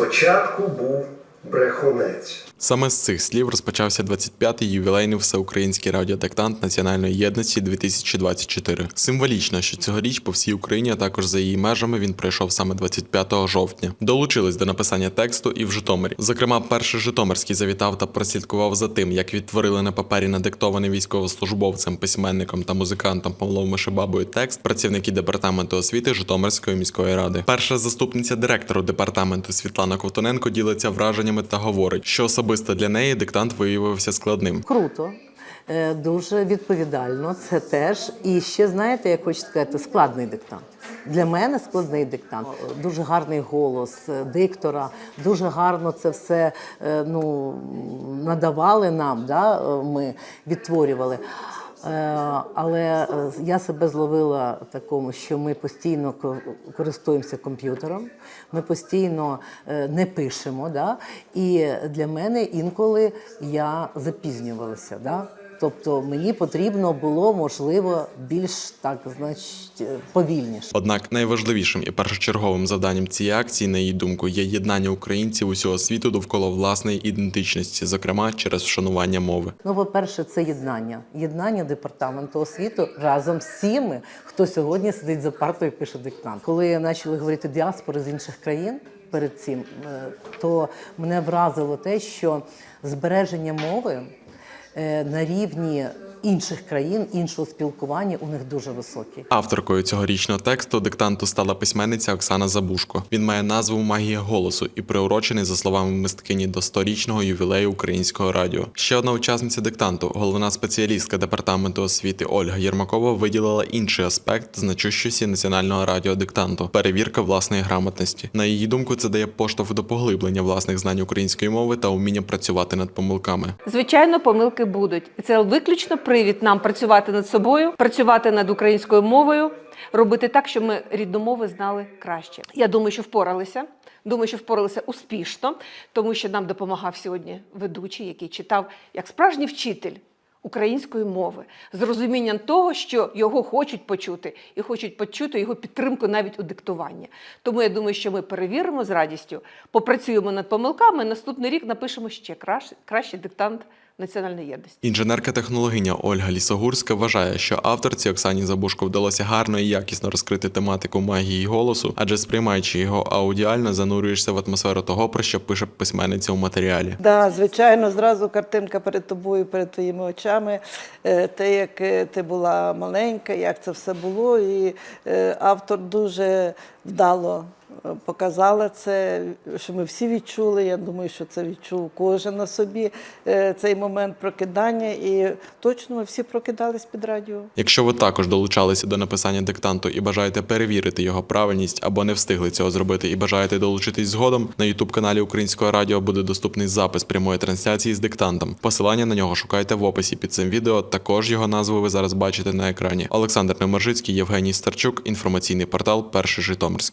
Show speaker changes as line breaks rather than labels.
Спочатку був брехунець.
Саме з цих слів розпочався 25-й ювілейний всеукраїнський радіодиктант національної єдності 2024. Символічно, що цьогоріч по всій Україні, а також за її межами, він пройшов саме 25 жовтня. Долучились до написання тексту і в Житомирі. Зокрема, перший Житомирський завітав та прослідкував за тим, як відтворили на папері надиктований військовослужбовцем, письменником та музикантом Павлом Мишибабою текст працівники департаменту освіти Житомирської міської ради. Перша заступниця директору департаменту Світлана Ковтоненко ділиться враженнями та говорить, що особисто для неї диктант виявився складним.
Круто, е, дуже відповідально. Це теж. І ще знаєте, я хочу сказати, складний диктант. Для мене складний диктант. Дуже гарний голос е, диктора, дуже гарно це все е, ну, надавали нам. Да? Ми відтворювали. Е, Але е, я себе зловила такому, що ми постійно користуємося комп'ютером, ми постійно е, не пишемо. Да? І для мене інколи я запізнювалася. Да? Тобто мені потрібно було, можливо, більш так, значить, е, повільніше.
Однак найважливішим і першочерговим завданням цієї акції, на її думку, є єднання українців усього світу довкола власної ідентичності, зокрема через вшанування мови.
Ну, по-перше, це єднання. Єднання департаменту освіти разом з всіми, хто сьогодні сидить за партою і пише диктант. Коли почали говорити діаспори з інших країн перед цим, е, то мене вразило те, що збереження мови на рівні інших країн, іншого спілкування у них дуже високі.
Авторкою цьогорічного тексту диктанту стала письменниця Оксана Забушко. Він має назву Магія голосу і приурочений, за словами мисткині, до 100-річного ювілею українського радіо. Ще одна учасниця диктанту, головна спеціалістка департаменту освіти Ольга Єрмакова, виділила інший аспект значущості національного радіодиктанту перевірка власної грамотності. На її думку, це дає поштовх до поглиблення власних знань української мови та вміння працювати над помилками.
Звичайно, помилки будуть. І це виключно привід нам працювати над собою, працювати над українською мовою, робити так, щоб ми рідну мови знали краще. Я думаю, що впоралися. Думаю, що впоралися успішно, тому що нам допомагав сьогодні ведучий, який читав як справжній вчитель української мови, з розумінням того, що його хочуть почути, і хочуть почути його підтримку навіть у диктуванні. Тому я думаю, що ми перевіримо з радістю, попрацюємо над помилками. Наступний рік напишемо ще краще, кращий диктант національної єдності.
Інженерка-технологиня Ольга Лісогурська вважає, що авторці Оксані Забушко вдалося гарно і якісно розкрити тематику магії голосу, адже сприймаючи його аудіально, занурюєшся в атмосферу того, про що пише письменниця у матеріалі.
Да, звичайно, зразу картинка перед тобою, перед твоїми очами. Е, Те, як е, ти була маленька, як це все було. І е, автор дуже вдало показала це, що ми всі відчули. Я думаю, що це відчув кожен на собі е, цей момент прокидання. І точно ми всі прокидались під радіо.
Якщо ви також долучалися до написання диктанту і бажаєте перевірити його правильність або не встигли цього зробити і бажаєте долучитись згодом, на youtube каналі Українського радіо буде доступний запис прямої трансляції з диктантом. Посилання на нього шукайте в описі під цим відео. Також його назву ви зараз бачите на екрані. Олександр Немержицький, Євгеній Старчук, інформаційний портал Перший Житомирський.